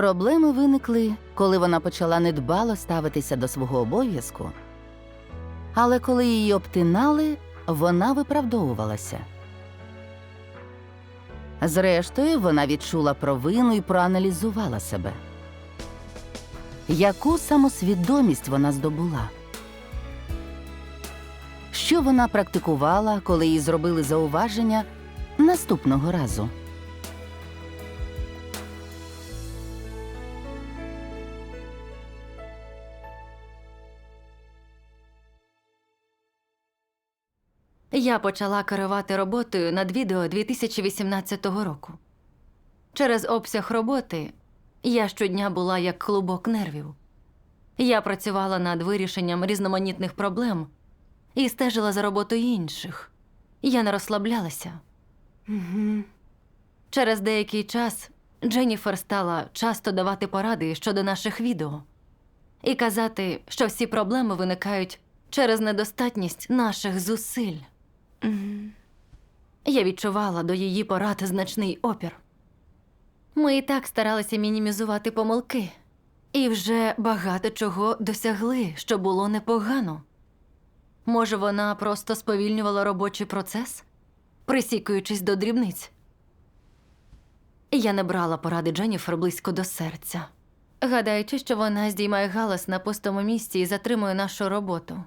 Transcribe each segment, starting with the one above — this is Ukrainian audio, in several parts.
Проблеми виникли, коли вона почала недбало ставитися до свого обов'язку. Але коли її обтинали, вона виправдовувалася. Зрештою, вона відчула провину і проаналізувала себе. Яку самосвідомість вона здобула? Що вона практикувала, коли їй зробили зауваження наступного разу? Я почала керувати роботою над відео 2018 року. Через обсяг роботи я щодня була як клубок нервів. Я працювала над вирішенням різноманітних проблем і стежила за роботою інших. Я не розслаблялася. Угу. Через деякий час Дженніфер стала часто давати поради щодо наших відео і казати, що всі проблеми виникають через недостатність наших зусиль. Я відчувала до її порад значний опір. Ми і так старалися мінімізувати помилки, і вже багато чого досягли, що було непогано. Може, вона просто сповільнювала робочий процес, присікуючись до дрібниць. Я не брала поради Дженніфер близько до серця, гадаючи, що вона здіймає галас на пустому місці і затримує нашу роботу.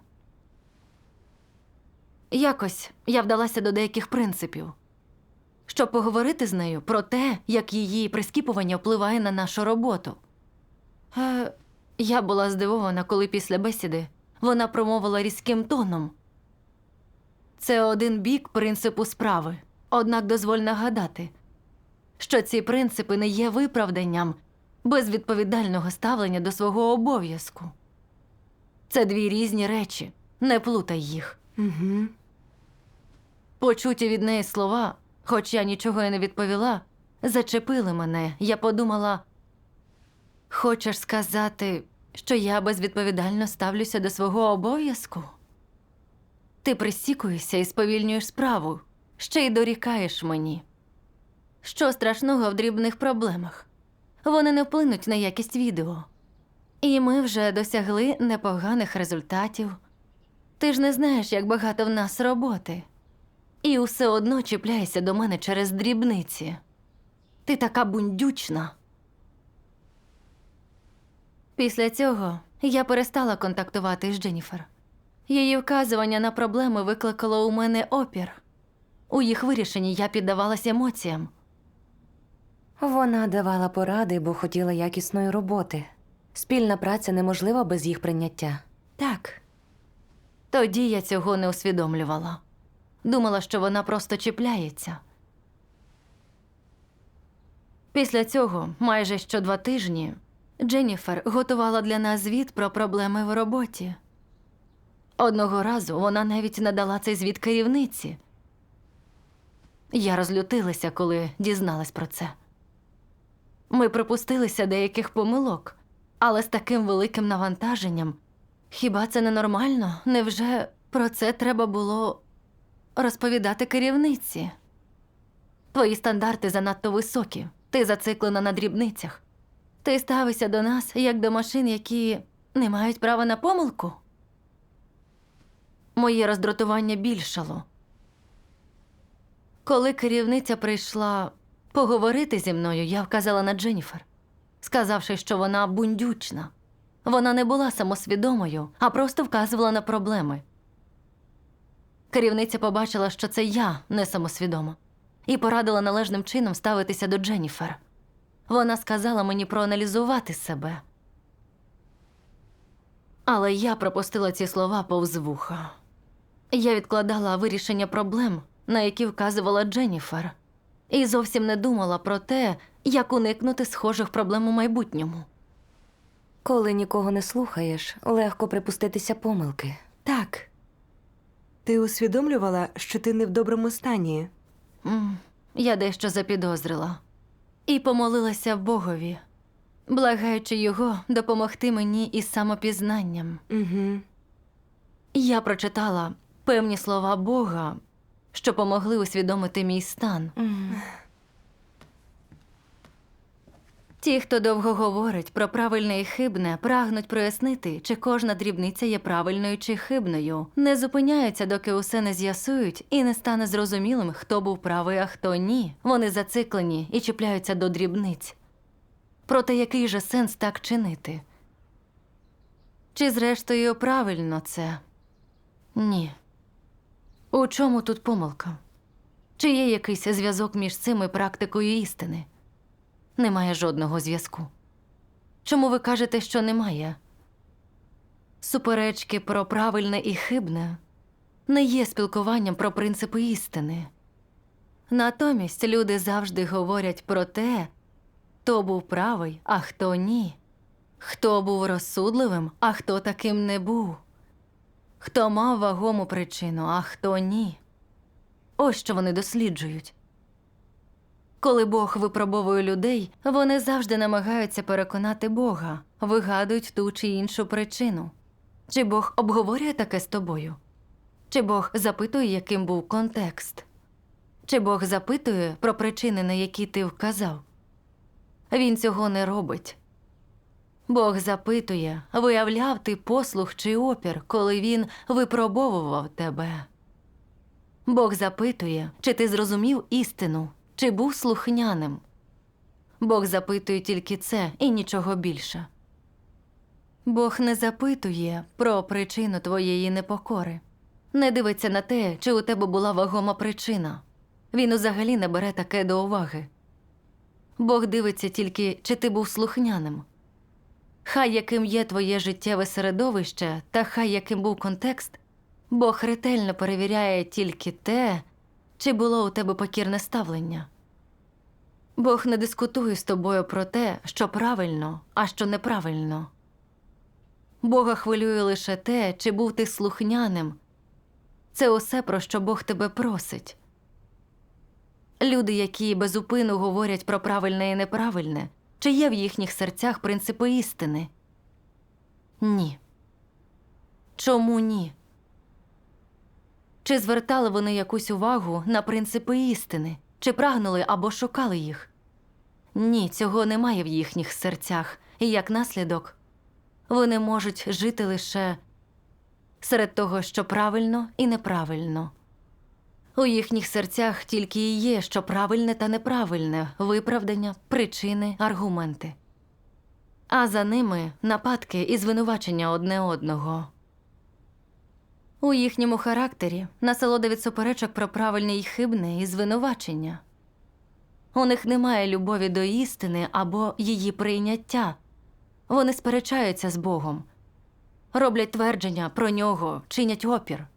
Якось я вдалася до деяких принципів, щоб поговорити з нею про те, як її прискіпування впливає на нашу роботу. Е, я була здивована, коли після бесіди вона промовила різким тоном. Це один бік принципу справи, однак дозволь нагадати, що ці принципи не є виправданням безвідповідального ставлення до свого обов'язку. Це дві різні речі, не плутай їх. Угу. Почуті від неї слова, хоч я нічого й не відповіла, зачепили мене. Я подумала: хочеш сказати, що я безвідповідально ставлюся до свого обов'язку? Ти присікуєшся і сповільнюєш справу, ще й дорікаєш мені. Що страшного в дрібних проблемах? Вони не вплинуть на якість відео. І ми вже досягли непоганих результатів. Ти ж не знаєш, як багато в нас роботи. І все одно чіпляєшся до мене через дрібниці. Ти така бундючна. Після цього я перестала контактувати з Дженніфер. Її вказування на проблеми викликало у мене опір. У їх вирішенні я піддавалася емоціям. Вона давала поради, бо хотіла якісної роботи. Спільна праця неможлива без їх прийняття. Так. Тоді я цього не усвідомлювала. Думала, що вона просто чіпляється. Після цього, майже що два тижні, Дженніфер готувала для нас звіт про проблеми в роботі. Одного разу вона навіть надала цей звіт керівниці. Я розлютилася, коли дізналась про це. Ми припустилися деяких помилок, але з таким великим навантаженням хіба це ненормально? Невже про це треба було розповідати керівниці? Твої стандарти занадто високі. Ти зациклена на дрібницях. Ти ставишся до нас як до машин, які не мають права на помилку. Моє роздратування більшало. Коли керівниця прийшла поговорити зі мною, я вказала на Дженніфер, сказавши, що вона бундючна. Вона не була самосвідомою, а просто вказувала на проблеми. Керівниця побачила, що це я не самосвідома, і порадила належним чином ставитися до Дженніфер. Вона сказала мені проаналізувати себе. Але я пропустила ці слова повз вуха. Я відкладала вирішення проблем, на які вказувала Дженніфер, і зовсім не думала про те, як уникнути схожих проблем у майбутньому. Коли нікого не слухаєш, легко припуститися помилки. Так, Ти усвідомлювала, що ти не в доброму стані. м, я дещо запідозрила і помолилася Богові, благаючи його допомогти мені із самопізнанням. Угу. Я прочитала певні слова Бога, що помогли усвідомити мій стан. Ті, хто довго говорить про правильне і хибне, прагнуть прояснити, чи кожна дрібниця є правильною чи хибною, не зупиняються, доки усе не з'ясують і не стане зрозумілим, хто був правий, а хто ні. Вони зациклені і чіпляються до дрібниць. Проте який же сенс так чинити? Чи зрештою правильно це? Ні. У чому тут помилка? Чи є якийсь зв'язок між цим і практикою істини? Немає жодного зв'язку. Чому ви кажете, що немає? Суперечки про правильне і хибне не є спілкуванням про принципи істини. Натомість люди завжди говорять про те, хто був правий, а хто ні, хто був розсудливим, а хто таким не був, хто мав вагому причину, а хто ні. Ось що вони досліджують. Коли Бог випробовує людей, вони завжди намагаються переконати Бога, вигадують ту чи іншу причину. Чи Бог обговорює таке з тобою? Чи Бог запитує, яким був контекст? Чи Бог запитує про причини, на які ти вказав? Він цього не робить. Бог запитує, виявляв ти послух чи опір, коли він випробовував тебе. Бог запитує, чи ти зрозумів істину, чи був слухняним. Бог запитує тільки це і нічого більше. Бог не запитує про причину твоєї непокори, не дивиться на те, чи у тебе була вагома причина. Він взагалі не бере таке до уваги. Бог дивиться тільки, чи ти був слухняним. Хай яким є твоє життєве середовище, та хай яким був контекст, Бог ретельно перевіряє тільки те, чи було у тебе покірне ставлення. Бог не дискутує з тобою про те, що правильно, а що неправильно. Бога хвилює лише те, чи був ти слухняним. Це усе, про що Бог тебе просить. Люди, які безупину говорять про правильне і неправильне, чи є в їхніх серцях принципи істини? Ні. Чому ні? Чи звертали вони якусь увагу на принципи істини, чи прагнули або шукали їх? Ні, цього немає в їхніх серцях, і як наслідок, вони можуть жити лише серед того, що правильно і неправильно. У їхніх серцях тільки і є, що правильне та неправильне, виправдання, причини, аргументи. А за ними нападки і звинувачення одне одного. У їхньому характері насолода від суперечок про правильне і хибне і звинувачення. У них немає любові до істини або її прийняття. Вони сперечаються з Богом, роблять твердження про нього, чинять опір.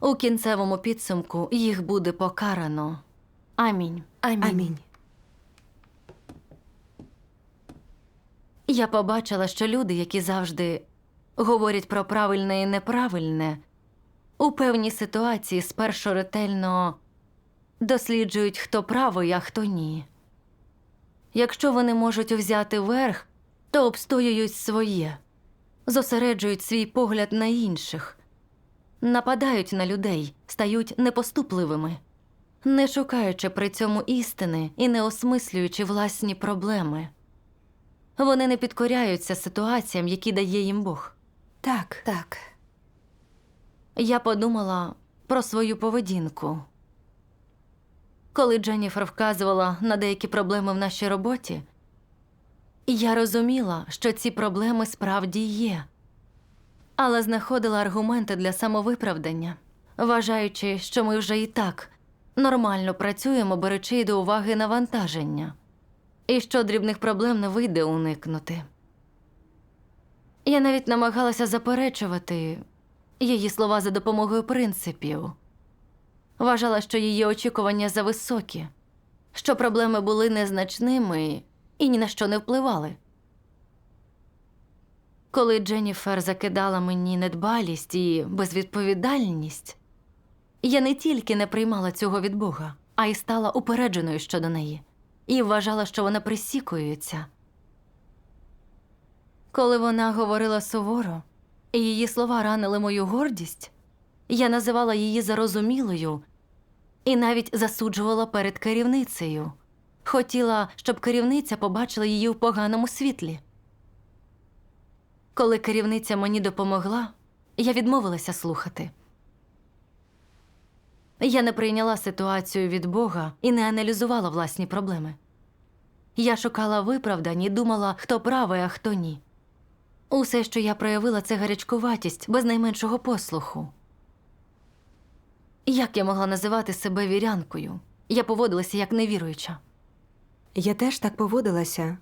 У кінцевому підсумку їх буде покарано. Амінь. Амінь. Амінь. Я побачила, що люди, які завжди говорять про правильне і неправильне, у певній ситуації спершу ретельно досліджують, хто правий, а хто ні. Якщо вони можуть взяти верх, то обстоюють своє, зосереджують свій погляд на інших, нападають на людей, стають непоступливими, не шукаючи при цьому істини і не осмислюючи власні проблеми. Вони не підкоряються ситуаціям, які дає їм Бог. Так. Так. Я подумала про свою поведінку. Коли Дженніфер вказувала на деякі проблеми в нашій роботі, я розуміла, що ці проблеми справді є, але знаходила аргументи для самовиправдання, вважаючи, що ми вже і так нормально працюємо, беручи до уваги навантаження, і що дрібних проблем не вийде уникнути. Я навіть намагалася заперечувати її слова за допомогою принципів. Вважала, що її очікування зависокі, що проблеми були незначними і ні на що не впливали. Коли Дженніфер закидала мені недбалість і безвідповідальність, я не тільки не приймала цього від Бога, а й стала упередженою щодо неї і вважала, що вона присікується. Коли вона говорила суворо, і її слова ранили мою гордість, я називала її зарозумілою і навіть засуджувала перед керівницею. хотіла, щоб керівниця побачила її в поганому світлі. Коли керівниця мені допомогла, я відмовилася слухати. Я не прийняла ситуацію від Бога і не аналізувала власні проблеми. Я шукала виправдань і думала, хто правий, а хто ні. Усе, що я проявила, це гарячкуватість без найменшого послуху. Як я могла називати себе вірянкою? Я поводилася як невіруюча. Я теж так поводилася.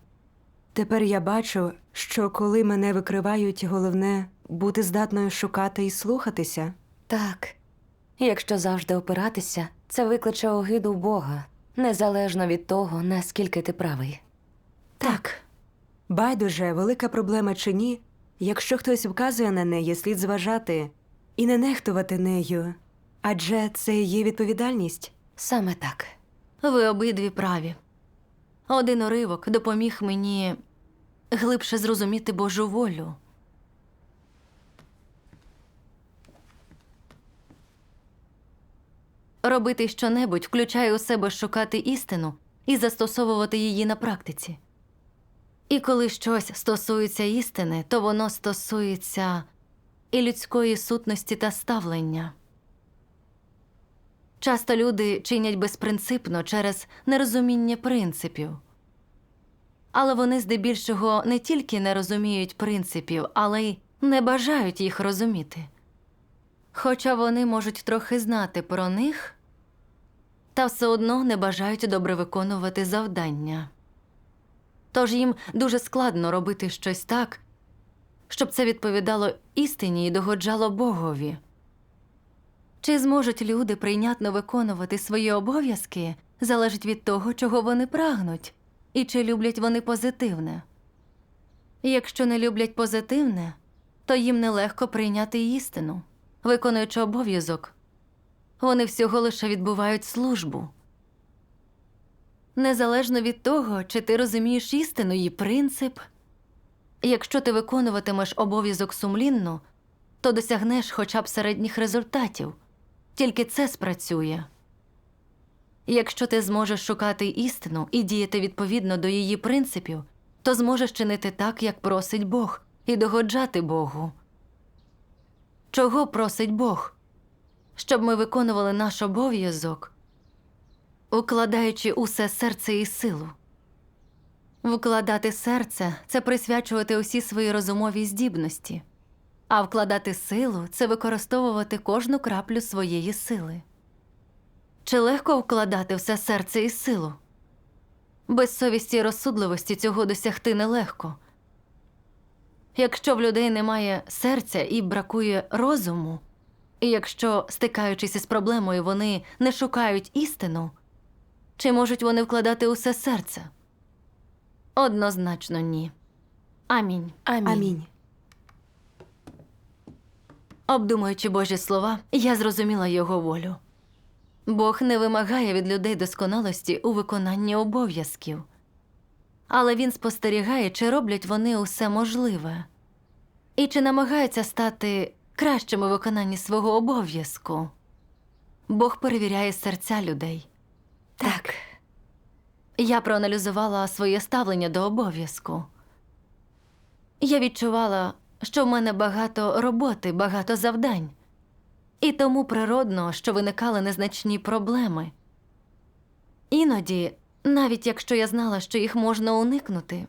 Тепер я бачу, що коли мене викривають, головне бути здатною шукати і слухатися. Так. Якщо завжди опиратися, це викличе огиду Бога, незалежно від того, наскільки ти правий. Так, Байдуже, велика проблема чи ні, якщо хтось вказує на неї, слід зважати і не нехтувати нею. Адже це є відповідальність. Саме так. ви обидві праві. Один уривок допоміг мені глибше зрозуміти Божу волю. Робити щонебудь включає у себе шукати істину і застосовувати її на практиці. І коли щось стосується істини, то воно стосується і людської сутності та ставлення. Часто люди чинять безпринципно через нерозуміння принципів. Але вони здебільшого не тільки не розуміють принципів, але й не бажають їх розуміти. Хоча вони можуть трохи знати про них, та все одно не бажають добре виконувати завдання. Тож їм дуже складно робити щось так, щоб це відповідало істині і догоджало Богові. Чи зможуть люди прийнятно виконувати свої обов'язки, залежить від того, чого вони прагнуть, і чи люблять вони позитивне. Якщо не люблять позитивне, то їм нелегко прийняти істину, виконуючи обов'язок. Вони всього лише відбувають службу. Незалежно від того, чи ти розумієш істину і принцип, якщо ти виконуватимеш обов'язок сумлінно, то досягнеш хоча б середніх результатів. Тільки це спрацює. Якщо ти зможеш шукати істину і діяти відповідно до її принципів, то зможеш чинити так, як просить Бог, і догоджати Богу. Чого просить Бог? Щоб ми виконували наш обов'язок, укладаючи усе серце і силу. Вкладати серце це присвячувати усі свої розумові здібності. А вкладати силу це використовувати кожну краплю своєї сили. Чи легко вкладати все серце і силу? Без совісті і розсудливості цього досягти нелегко. Якщо в людей немає серця і бракує розуму, і якщо, стикаючись із проблемою, вони не шукають істину, чи можуть вони вкладати усе серце? Однозначно ні. Амінь. Амінь. Амінь. Обдумуючи Божі слова, я зрозуміла його волю. Бог не вимагає від людей досконалості у виконанні обов'язків, але він спостерігає, чи роблять вони усе можливе, і чи намагаються стати кращими у виконанні свого обов'язку. Бог перевіряє серця людей. Я проаналізувала своє ставлення до обов'язку. Я відчувала, що в мене багато роботи, багато завдань, і тому природно, що виникали незначні проблеми. Іноді, навіть якщо я знала, що їх можна уникнути,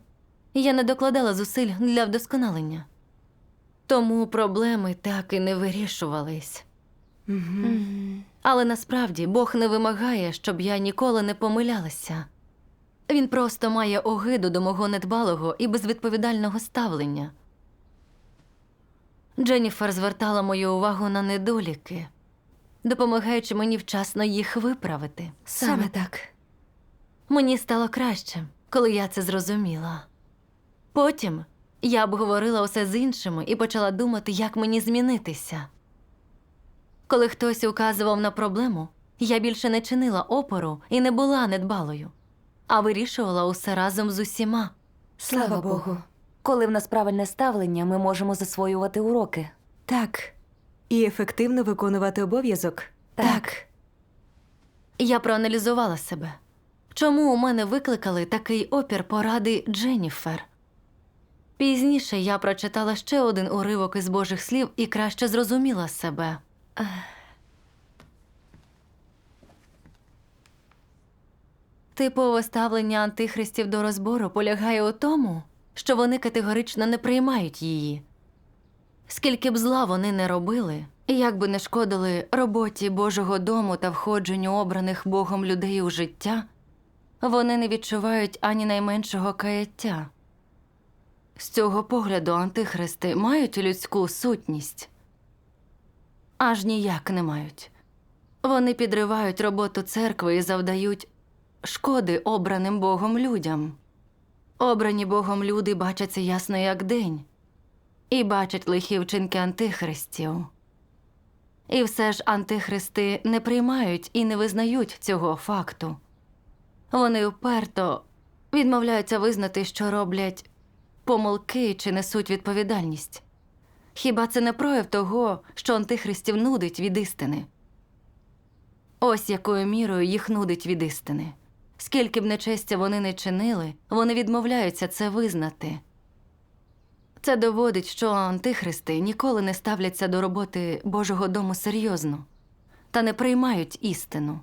я не докладала зусиль для вдосконалення. Тому проблеми так і не вирішувались. Але насправді Бог не вимагає, щоб я ніколи не помилялася. Він просто має огиду до мого недбалого і безвідповідального ставлення. Дженніфер звертала мою увагу на недоліки, допомагаючи мені вчасно їх виправити. Саме так. Мені стало краще, коли я це зрозуміла. Потім я обговорила усе з іншими і почала думати, як мені змінитися. Коли хтось указував на проблему, я більше не чинила опору і не була недбалою, а вирішувала усе разом з усіма. Слава Богу. Коли в нас правильне ставлення, ми можемо засвоювати уроки. Так. І ефективно виконувати обов'язок. Так. Я проаналізувала себе. Чому у мене викликали такий опір поради Дженніфер? Пізніше я прочитала ще один уривок із Божих слів і краще зрозуміла себе. Типове ставлення антихристів до розбору полягає у тому, що вони категорично не приймають її. Скільки б зла вони не робили, як би не шкодили роботі Божого дому та входженню обраних Богом людей у життя, вони не відчувають ані найменшого каяття. З цього погляду антихристи мають людську сутність? Аж ніяк не мають. Вони підривають роботу церкви і завдають шкоди обраним Богом людям. Обрані Богом люди бачаться ясно як день і бачать лихі вчинки антихристів. І все ж антихристи не приймають і не визнають цього факту. Вони вперто відмовляються визнати, що роблять помилки чи несуть відповідальність. Хіба це не прояв того, що антихристів нудить від істини? Ось якою мірою їх нудить від істини. Скільки б нечестя вони не чинили, вони відмовляються це визнати. Це доводить, що антихристи ніколи не ставляться до роботи Божого дому серйозно та не приймають істину.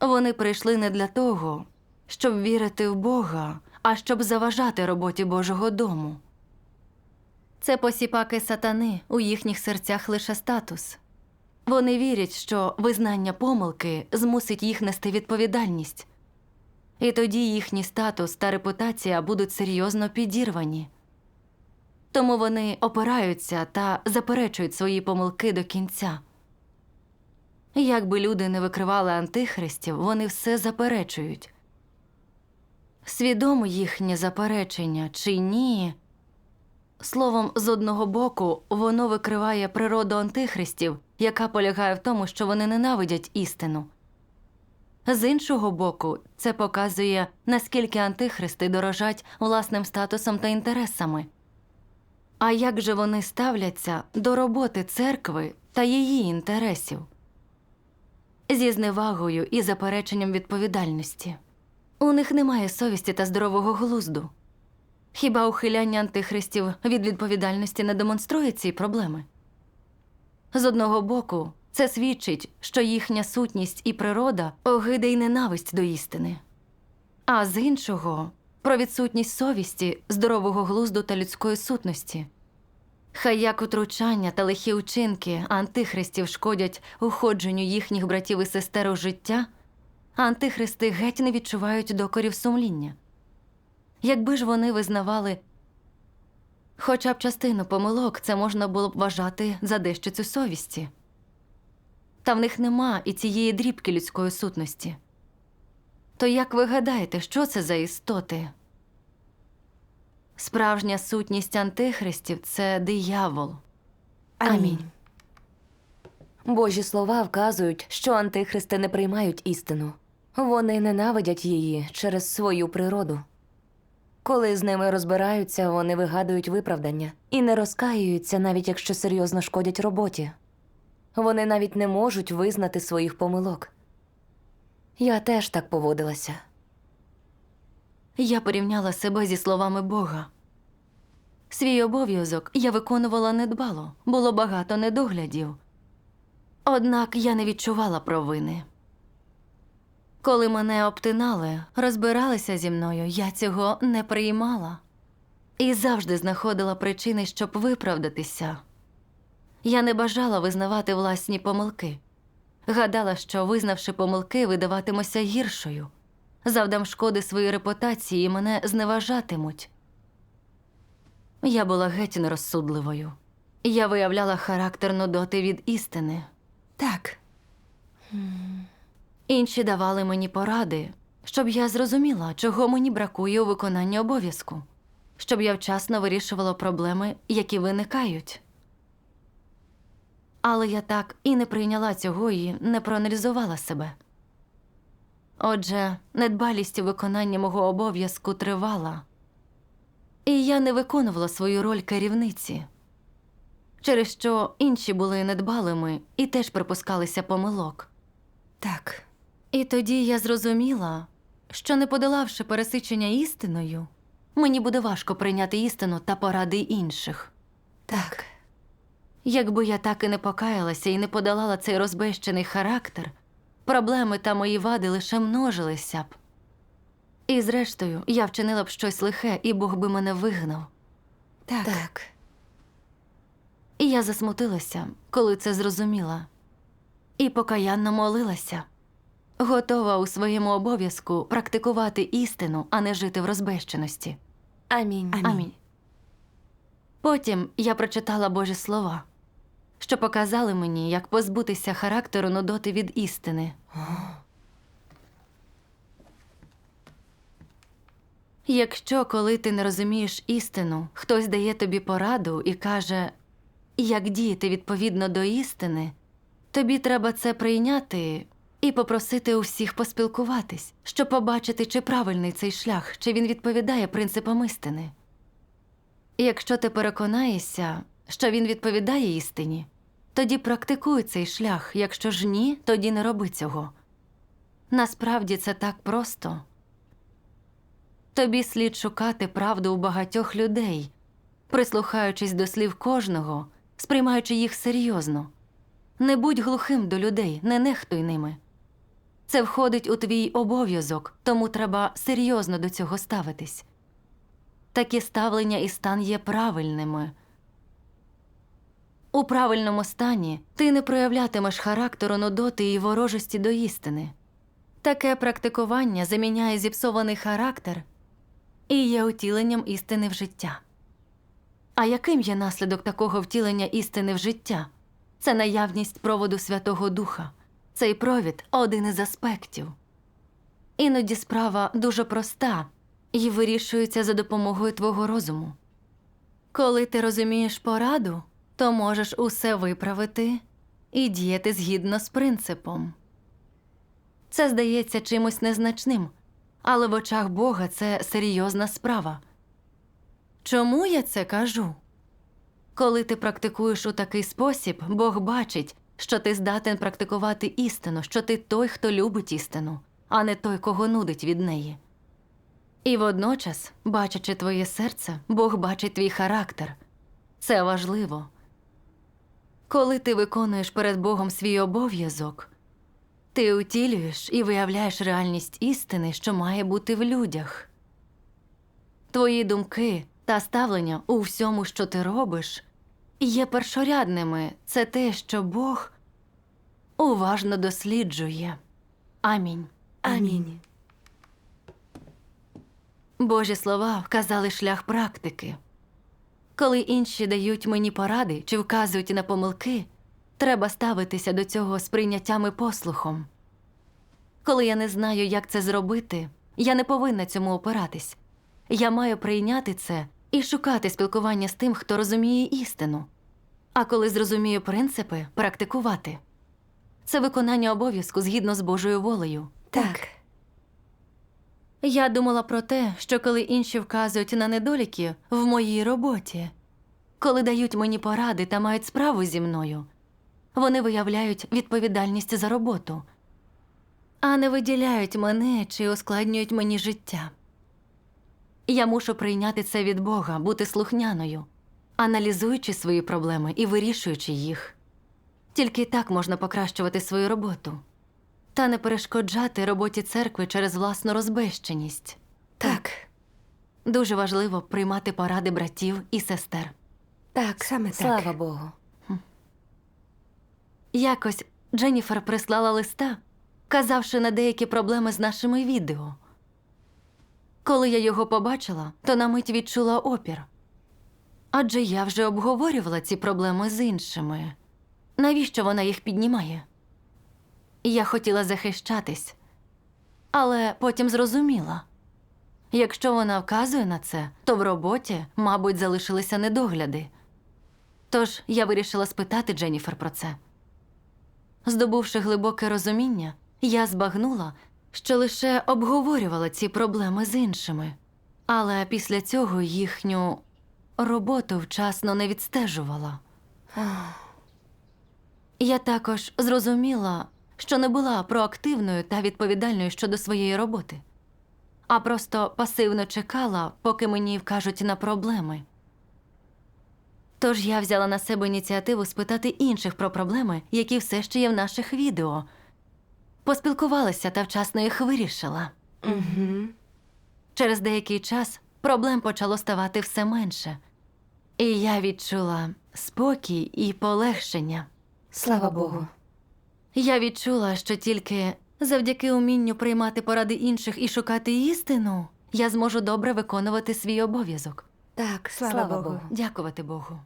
Вони прийшли не для того, щоб вірити в Бога, а щоб заважати роботі Божого дому. Це посіпаки сатани у їхніх серцях лише статус. Вони вірять, що визнання помилки змусить їх нести відповідальність, і тоді їхній статус та репутація будуть серйозно підірвані. Тому вони опираються та заперечують свої помилки до кінця. Як би люди не викривали антихристів, вони все заперечують. Свідомо їхнє заперечення чи ні. Словом, з одного боку, воно викриває природу антихристів, яка полягає в тому, що вони ненавидять істину. З іншого боку, це показує, наскільки антихристи дорожать власним статусом та інтересами. А як же вони ставляться до роботи церкви та її інтересів? Зі зневагою і запереченням відповідальності. У них немає совісті та здорового глузду. Хіба ухиляння антихристів від відповідальності не демонструє ці проблеми? З одного боку, це свідчить, що їхня сутність і природа огида й ненависть до істини, а з іншого про відсутність совісті, здорового глузду та людської сутності. Хай як утручання та лихі учинки антихристів шкодять уходженню їхніх братів і сестер у життя, антихристи геть не відчувають докорів сумління. Якби ж вони визнавали хоча б частину помилок, це можна було б вважати за дещицю совісті. Та в них нема і цієї дрібки людської сутності. То як ви гадаєте, що це за істоти? Справжня сутність антихристів це диявол. Амінь. Божі слова вказують, що антихристи не приймають істину. Вони ненавидять її через свою природу. Коли з ними розбираються, вони вигадують виправдання і не розкаюються, навіть якщо серйозно шкодять роботі. Вони навіть не можуть визнати своїх помилок. Я теж так поводилася. Я порівняла себе зі словами Бога. Свій обов'язок я виконувала недбало, було багато недоглядів. Однак я не відчувала провини. Коли мене обтинали, розбиралися зі мною, я цього не приймала і завжди знаходила причини, щоб виправдатися. Я не бажала визнавати власні помилки. Гадала, що, визнавши помилки, видаватимуся гіршою, завдам шкоди своїй репутації і мене зневажатимуть. Я була геть нерозсудливою. Я виявляла характер нудоти від істини. Так, Інші давали мені поради, щоб я зрозуміла, чого мені бракує у виконанні обов'язку, щоб я вчасно вирішувала проблеми, які виникають. Але я так і не прийняла цього і не проаналізувала себе. Отже, недбалість у виконанні мого обов'язку тривала, і я не виконувала свою роль керівниці, через що інші були недбалими і теж припускалися помилок. так. І тоді я зрозуміла, що не подолавши пересичення істиною, мені буде важко прийняти істину та поради інших. Так. Якби я так і не покаялася і не подолала цей розбещений характер, проблеми та мої вади лише множилися б. І зрештою, я вчинила б щось лихе, і Бог би мене вигнав. Так. Так. І я засмутилася, коли це зрозуміла, і покаянно молилася, готова у своєму обов'язку практикувати істину, а не жити в розбещеності. Амінь. Амінь. Амінь. Потім я прочитала Божі слова, що показали мені, як позбутися характеру нудоти від істини. Якщо, коли ти не розумієш істину, хтось дає тобі пораду і каже, як діяти відповідно до істини, тобі треба це прийняти і попросити у всіх поспілкуватись, щоб побачити, чи правильний цей шлях, чи він відповідає принципам істини. Якщо ти переконаєшся, що він відповідає істині, тоді практикуй цей шлях, якщо ж ні, тоді не роби цього. Насправді це так просто. Тобі слід шукати правду у багатьох людей, прислухаючись до слів кожного, сприймаючи їх серйозно. Не будь глухим до людей, не нехтуй ними. Це входить у твій обов'язок, тому треба серйозно до цього ставитись. Такі ставлення і стан є правильними. У правильному стані ти не проявлятимеш характеру нудоти і ворожості до істини. Таке практикування заміняє зіпсований характер і є утіленням істини в життя. А яким є наслідок такого втілення істини в життя? Це наявність проводу Святого Духа. Цей провід один із аспектів. Іноді справа дуже проста і вирішується за допомогою твого розуму. Коли ти розумієш пораду, то можеш усе виправити і діяти згідно з принципом. Це здається чимось незначним, але в очах Бога це серйозна справа. Чому я це кажу? Коли ти практикуєш у такий спосіб, Бог бачить, що ти здатен практикувати істину, що ти той, хто любить істину, а не той, кого нудить від неї. І водночас, бачачи твоє серце, Бог бачить твій характер. Це важливо. Коли ти виконуєш перед Богом свій обов'язок, ти утілюєш і виявляєш реальність істини, що має бути в людях. Твої думки та ставлення у всьому, що ти робиш, є першорядними. Це те, що Бог уважно досліджує. Амінь. Амінь. Божі слова вказали шлях практики. Коли інші дають мені поради чи вказують на помилки, треба ставитися до цього з прийняттям і послухом. Коли я не знаю, як це зробити, я не повинна цьому опиратись. Я маю прийняти це і шукати спілкування з тим, хто розуміє істину. А коли зрозумію принципи, практикувати. Це виконання обов'язку згідно з Божою волею. Так. Я думала про те, що коли інші вказують на недоліки в моїй роботі, коли дають мені поради та мають справу зі мною, вони виявляють відповідальність за роботу, а не виділяють мене чи ускладнюють мені життя. Я мушу прийняти це від Бога, бути слухняною, аналізуючи свої проблеми і вирішуючи їх. Тільки так можна покращувати свою роботу та не перешкоджати роботі церкви через власну розбещеність. Так. Дуже важливо приймати поради братів і сестер. Так. Саме так. Слава Богу. Якось Дженніфер прислала листа, казавши на деякі проблеми з нашими відео. Коли я його побачила, то на мить відчула опір. Адже я вже обговорювала ці проблеми з іншими. Навіщо вона їх піднімає? Я хотіла захищатись, але потім зрозуміла. Якщо вона вказує на це, то в роботі, мабуть, залишилися недогляди. Тож я вирішила спитати Дженніфер про це. Здобувши глибоке розуміння, я збагнула, що лише обговорювала ці проблеми з іншими, але після цього їхню роботу вчасно не відстежувала. Я також зрозуміла, що не була проактивною та відповідальною щодо своєї роботи, а просто пасивно чекала, поки мені вкажуть на проблеми. Тож я взяла на себе ініціативу спитати інших про проблеми, які все ще є в наших відео. Поспілкувалася та вчасно їх вирішила. Угу. Через деякий час проблем почало ставати все менше. І я відчула спокій і полегшення. Слава Богу. Я відчула, що тільки завдяки умінню приймати поради інших і шукати істину, я зможу добре виконувати свій обов'язок. Так, Слава слава, Богу. Богу. Дякувати Богу.